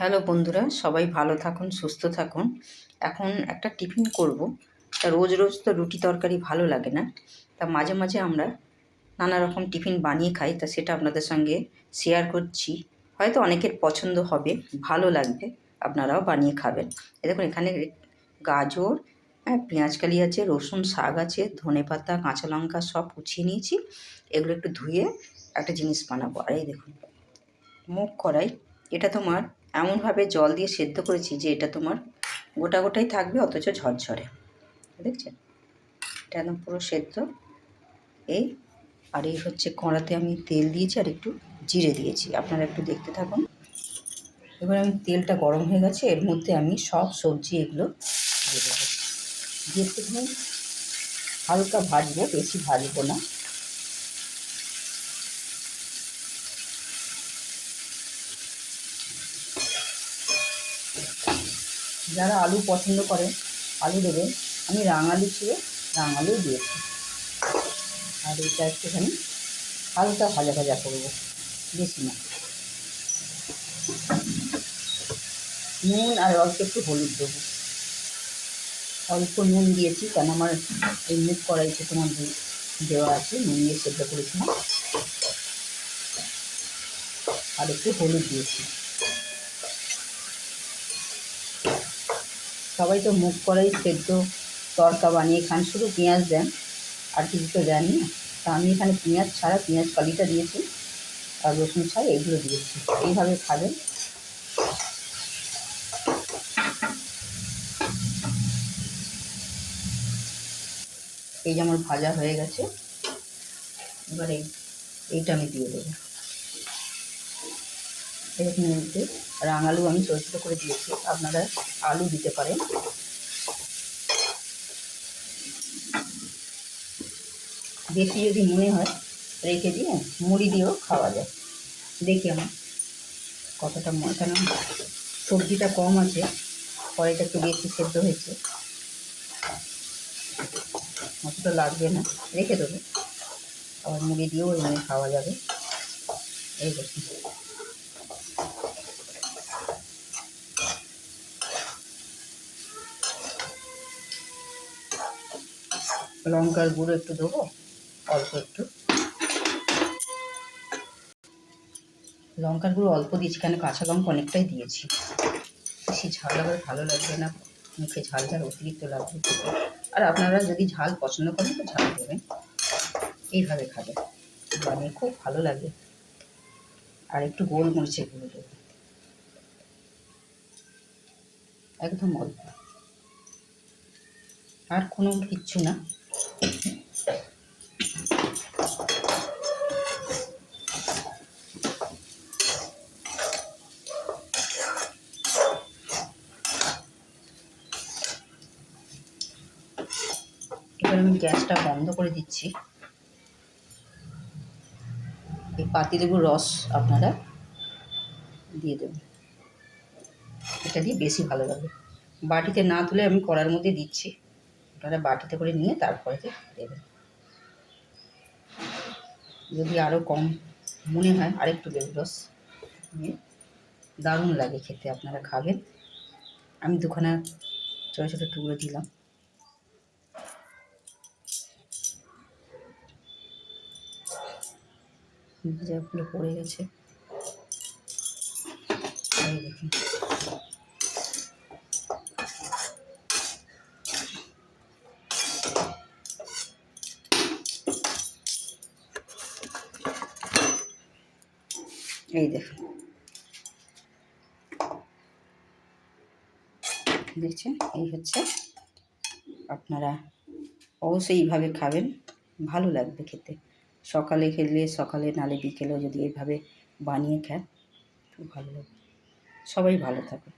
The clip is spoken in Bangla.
হ্যালো বন্ধুরা, সবাই ভালো থাকুন, সুস্থ থাকুন। এখন একটা টিফিন করব। তা রোজ রোজ তো রুটি তরকারি ভালো লাগে না। তা মাঝে মাঝে আমরা নানা রকম টিফিন বানিয়ে খাই, তা সেটা আপনাদের সঙ্গে শেয়ার করছি। হয়তো অনেকের পছন্দ হবে, ভালো লাগবে, আপনারাও বানিয়ে খাবেন। এ দেখুন, এখানে গাজর হ্যাঁ পেঁয়াজকালি আছে, রসুন শাক আছে, ধনে পাতা, কাঁচা লঙ্কা সব কুচিয়ে নিয়েছি। এগুলো একটু ধুয়ে একটা জিনিস বানাবো। আর এই দেখুন, মুগ কড়াই, এটা তোমার এমনভাবে জল দিয়ে সেদ্ধ করেছি যে এটা তোমার গোটা গোটাই থাকবে, অথচ ঝরঝরে। দেখছেন? এটা একদম পুরো সেদ্ধ। এই, আর এই হচ্ছে কড়াতে আমি তেল দিয়েছি আর একটু জিরে দিয়েছি। আপনারা একটু দেখতে থাকুন। এবার আমি তেলটা গরম হয়ে গেছে, এর মধ্যে আমি সব সবজি এগুলো দিয়ে দেবো। দিয়ে হালকা ভাজবো, বেশি ভাজবো না। যারা আলু পছন্দ করে, আলু দেবে। আমি রাঙালু ছিল রাঙালু দিয়েছি। আর এটা একটুখানি হালকা ভাজা ভাজা করব, বেশি না। নুন আর অল্প একটু হলুদ দেবো। অল্প নুন দিয়েছি, কেন আমার এই মুখ কড়াইতে তোমার দেওয়া আছে, নুন দিয়ে সেদ্ধ করেছিলাম। আর একটু হলুদ দিয়েছি। সবাই তো মুখ করাই সেদ্ধ তরকা বানিয়ে খান, শুধু পেঁয়াজ দেন, আর কিছু তো দেননি না। তা আমি এখানে পেঁয়াজ ছাড়া পেঁয়াজ কালিটা দিয়েছি, আর রসুন ছাড়া এইগুলো দিয়েছি। এইভাবে খাবেন। এই যে আমার ভাজা হয়ে গেছে, এবার এই এইটা আমি দিয়ে দেবো। এরকম মধ্যে রাঙালু আমি ছোটো ছোটো করে দিয়েছি। আপনারা আলু দিতে পারেন। বেশি যদি মনে হয়, রেখে দিয়ে মুড়ি দিয়েও খাওয়া যায়। দেখি আমার কতটা কেন সবজিটা কম আছে, কড়াইটা একটু বেশি সেদ্ধ হয়েছে। অতটা লাগবে না। রেখে দেবো। আবার মুড়ি দিয়েও এমনি খাওয়া যাবে। এই দেখুন। লঙ্কার গুঁড়ো একটু দেবো, অল্প একটু। লঙ্কার গুঁড়ো অল্প দিয়েছি, কেন কাঁচা লঙ্কা অনেকটাই দিয়েছি। বেশি ঝাল লাগবে ভালো লাগবে না, মুখে ঝাল ঝাল অতিরিক্ত লাগবে। আর আপনারা যদি ঝাল পছন্দ করেন, তো ঝাল দেবেন। এইভাবে খাবেন মানে খুব ভালো লাগে। আর একটু গোলমরিচের গুঁড়ো দেবো একদম অল্প। আর কোনো কিচ্ছু না। এবার আমি গ্যাসটা বন্ধ করে দিচ্ছি। এই পাতিলেবুর রস আপনারা দিয়ে দেবেন। এটা দিয়ে বেশি ভালো লাগে বাটিতে না তুলে আমি কড়ার মধ্যে দিচ্ছি। আপনারা বাটিতে করে নিয়ে তারপরে দেবেন যদি আরও কম মনে হয়, আরেকটু লেবু রস নিয়ে। দারুণ লাগে খেতে, আপনারা খাবেন। আমি দুখানা ছোটো ছোটো টুকরো দিলাম। পড়ে গেছে। এই দেখুন দেখছেন? এই হচ্ছে আপনারা অবশ্যই এইভাবে খাবেন। ভালো লাগবে খেতে। সকালে খেলে, সকালে নালে বিকেলেও যদি এইভাবে বানিয়ে খায় খুব ভালো লাগবে। সবাই ভালো থাকুন।